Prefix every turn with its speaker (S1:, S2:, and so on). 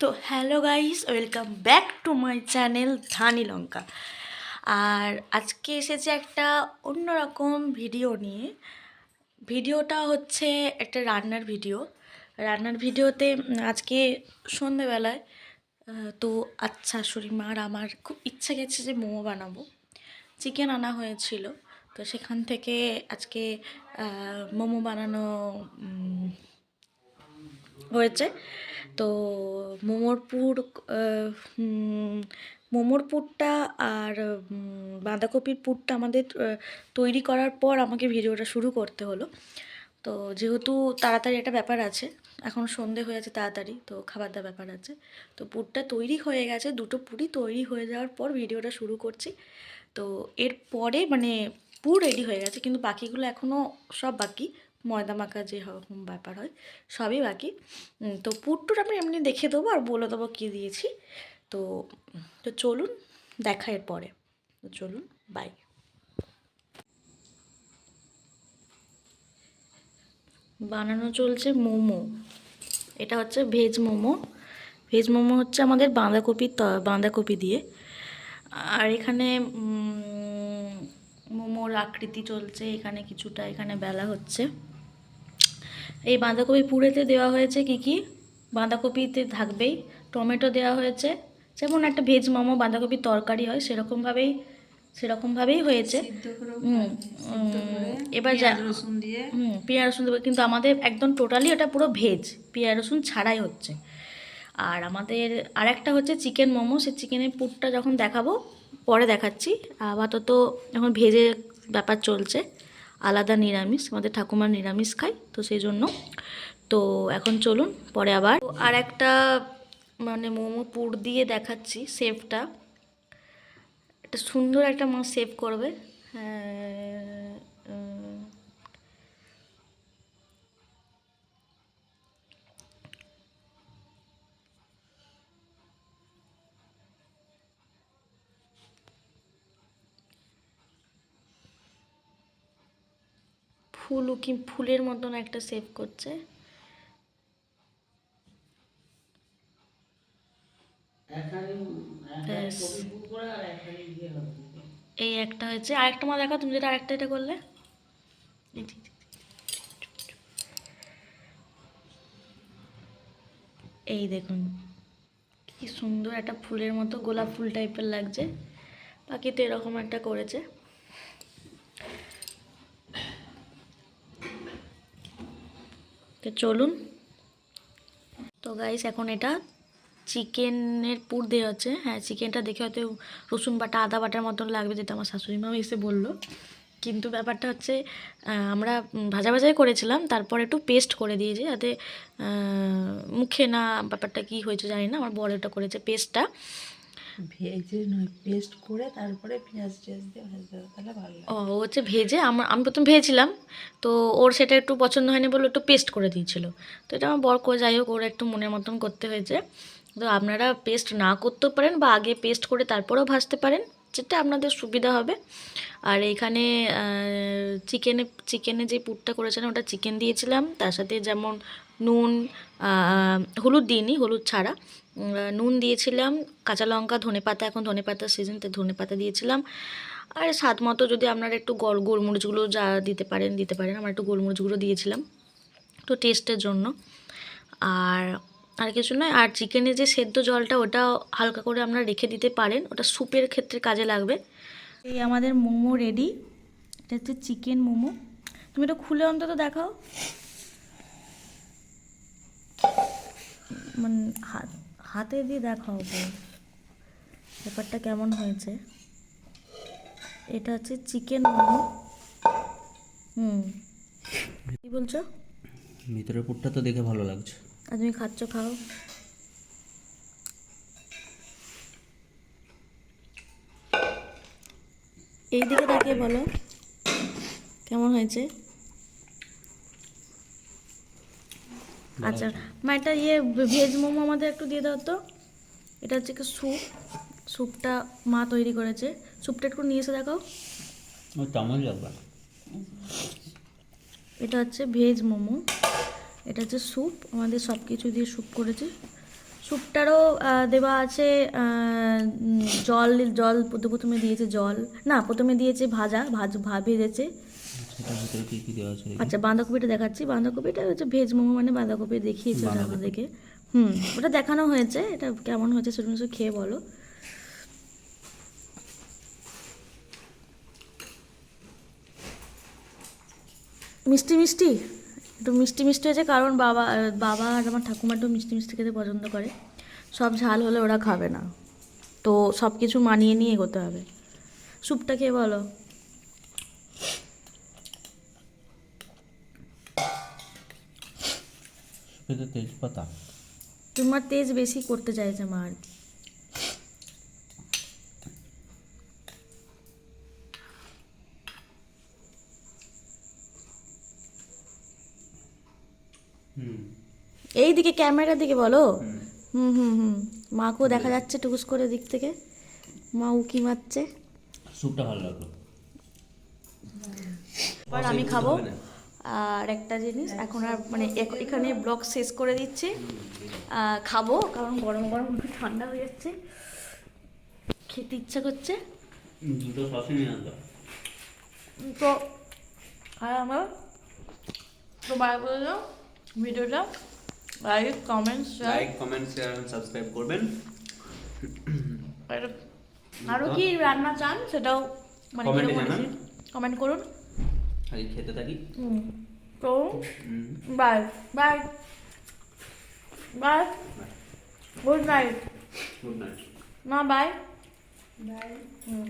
S1: তো hello guys, welcome back to my channel Dhani Lanka. আর আজকে এসেছে একটা অন্যরকম ভিডিও নিয়ে। ভিডিওটা হচ্ছে একটা রান্নার ভিডিও। রান্নার ভিডিওতে আজকে সন্ধেবেলায় তো আচ্ছা শাশুড়ি মার আমার খুব ইচ্ছে গেছে যে মোমো বানাবো। চিকেন আনা হয়েছিল, তো সেখান থেকে আজকে মোমো বানানো হয়েছে। তো মোমোর পুর মোমোর পুরটা আর বাঁধাকপির পুরটা আমাদের তৈরি করার পর আমাকে ভিডিওটা শুরু করতে হলো। তো যেহেতু তাড়াতাড়ি একটা ব্যাপার আছে, এখন সন্ধে হয়ে আছে তাড়াতাড়ি, তো খাবার দাবার ব্যাপার আছে। তো পুরটা তৈরি হয়ে গেছে, দুটো পুরি তৈরি হয়ে যাওয়ার পর ভিডিওটা শুরু করছি। তো এরপরে মানে পুর রেডি হয়ে গেছে, কিন্তু বাকিগুলো এখনও সব বাকি। ময়দা মাখা যে রকম ব্যাপার হয়, সবই বাকি। তো পুরটুর আমি এমনি দেখে দেবো আর বলে দেবো কী দিয়েছি। তো তো চলুন, দেখা এর পরে। তো চলুন বাই বানানো চলছে মোমো। এটা হচ্ছে ভেজ মোমো। ভেজ মোমো হচ্ছে আমাদের বাঁধাকপির ত- বাঁধাকপি দিয়ে। আর এখানে মোমোর আকৃতি চলছে, এখানে কিছুটা এখানে বেলা হচ্ছে। এই বাঁধাকপি পুড়েতে দেওয়া হয়েছে কি কি? বাঁধাকপিতে থাকবেই টমেটো দেওয়া হয়েছে। যেমন একটা ভেজ মোমো বাঁধাকপির তরকারি হয় সেরকমভাবেই সেরকমভাবেই হয়েছে। এবার যা
S2: রসুন দিয়ে।
S1: হুম পেঁয়াজ রসুন দেবো কিন্তু আমাদের একদম টোটালি ওটা পুরো ভেজ পেঁয়াজ রসুন ছাড়াই হচ্ছে। আর আমাদের আরেকটা হচ্ছে চিকেন মোমো। সে চিকেনের পুরটা যখন দেখাবো পরে দেখাচ্ছি। আপাতত এখন ভেজে ব্যাপার চলছে। আলাদা নিরামিষ, আমাদের ঠাকুমার নিরামিষ খাই তো সেই জন্য। তো এখন চলুন, পরে আবার। আর একটা মানে মোমো পুর দিয়ে দেখাচ্ছি সেফটা একটা সুন্দর একটা মা সেভ করবে। হ্যাঁ ফুল কি ফুলের মতন একটা সেভ করছে। এই একটা হয়েছে। আরেকটা মা দেখো তুমি যেটা আরেকটা এটা করলে। এই এই দেখুন কি সুন্দর একটা ফুলের মতো গোলাপ ফুল টাইপের লাগছে। বাকি তো এরকম একটা করেছে। তো চলুন। তো গাইস এখন এটা চিকেনের পুর দেওয়া হচ্ছে হ্যাঁ চিকেনটা দেখে হয়তো রসুন বাটা, আদা বাটার মতন লাগবে যেটা আমার শাশুড়ি মাও এসে বলল। কিন্তু ব্যাপারটা হচ্ছে আমরা ভাজা ভাজাই করেছিলাম, তারপর একটু পেস্ট করে দিয়েছি যাতে মুখে না ব্যাপারটা কি হয়েছে জানি না, আমার বড় ওটা করেছে পেস্টটা
S2: ভেজে নয় পেস্ট করে তারপরে পেঁয়াজ টেয়াজ দিয়ে ভাজতে তাহলে ভালো
S1: ও ও হচ্ছে ভেজে আমার, আমি প্রথম ভেজেছিলাম, তো ওর সেটা একটু পছন্দ হয়নি বলে একটু পেস্ট করে দিয়েছিল। তো এটা আমার বর করে, যাই হোক, ওর একটু মনের মতন করতে হয়েছে। তো আপনারা পেস্ট না করতেও পারেন বা আগে পেস্ট করে তারপরেও ভাজতে পারেন, যেটা আপনাদের সুবিধা হবে। আর এখানে চিকেনে চিকেনে যে পুরটা করেছিলাম, ওটা চিকেন দিয়েছিলাম। তার সাথে যেমন নুন হলুদ দিইনি, হলুদ ছাড়া। নুন দিয়েছিলাম, কাঁচা লঙ্কা, ধনে পাতা, এখন ধনে পাতার সিজন তো ধনে পাতা দিয়েছিলাম। আর স্বাদ মতো যদি আপনারা একটু গল গোলমরিচগুলো যা দিতে পারেন দিতে পারেন, আমরা একটু গোলমরিচগুলো দিয়েছিলাম। তো টেস্টের জন্য। আর আর কিছু নয়, আর চিকেনের যে সেদ্ধ জলটা, ওটা হালকা করে আপনারা রেখে দিতে পারেন। ওটা স্যুপের ক্ষেত্রে কাজে লাগবে। এই আমাদের মোমো রেডি এটা হচ্ছে চিকেন মোমো। তুমি এটা খুলে অন্তত দেখাও। মানে হাত হাতে দিয়ে দেখাও গো। ব্যাপারটা কেমন হয়েছে? এটা হচ্ছে চিকেন মোমো। হুম। কি বলছো?
S3: ভিতরের পুরটা তো দেখে ভালো লাগছে।
S1: আর তুমি খাচ্ছ খাও। এই দিকে তাকিয়ে বলো কেমন হয়েছে? আচ্ছা মা এটা ইয়ে ভেজ মোমো আমাদের একটু দিয়ে দাও তো। এটা হচ্ছে কি স্যুপ স্যুপটা মা তৈরি করেছে। স্যুপটা একটু নিয়ে এসে দেখাও।
S3: চামচ লাগবে
S1: এটা হচ্ছে ভেজ মোমো। এটা হচ্ছে স্যুপ আমাদের সব কিছু দিয়ে স্যুপ করেছে। স্যুপটারও দেওয়া আছে জল জল প্রথমে প্রথমে দিয়েছে জল। না প্রথমে দিয়েছে ভাজা ভাজ ভা- ভেজেছে।
S3: সেটার ভিতরে কী কী দেওয়া আছে
S1: আচ্ছা বাঁধাকপিটা দেখাচ্ছি। বাঁধাকপিটা হচ্ছে ভেজ মোমো মানে বাঁধাকপি দেখিয়েছে ওটা
S3: বাঁধাকপি।
S1: হুম ওটা দেখানো হয়েছে। এটা কেমন হয়েছে সেটা নিশ্চয়ই খেয়ে বলো। মিষ্টি মিষ্টি? একটু মিষ্টি মিষ্টি হয়েছে কারণ বাবা বাবা আর আমার ঠাকুমা একটু মিষ্টি মিষ্টি খেতে পছন্দ করে। সব ঝাল হলে ওরা খাবে না। তো সব কিছু মানিয়ে নিয়ে এগোতে হবে। স্যুপটা খেয়ে বলো।
S3: সুপেতে তেজপাতা।
S1: তোমার তেজ বেশি করতে চাইছে মা আর কি।
S3: হুম।
S1: এই দিকে ক্যামেরার দিকে বলো। হুম। হুম হুম মাকেও দেখা যাচ্ছে টুকুস করে দিক থেকে। মা উকি মারছে।
S3: স্যুপটা ভালো লাগল।
S1: এবার আমি খাব। আর একটা জিনিস এখন আর মানে এখ- এখানে ব্লগ শেষ করে দিচ্ছি। খাব কারণ গরম গরম একটু ঠান্ডা হয়ে যাচ্ছে। খেতে ইচ্ছা করছে। তো আর আমার তো বাই বলে দাও। ভিডিওটা like comment share
S3: like comment share subscribe করবেন।
S1: আরও কি রান্না চান সেটাও মানে কমেন্ট করুন।
S3: খালি খেতে থাকি।
S1: তো bye bye. Bye. Good night.
S3: Good night.
S1: না বাই।
S2: বাই।
S1: হুম।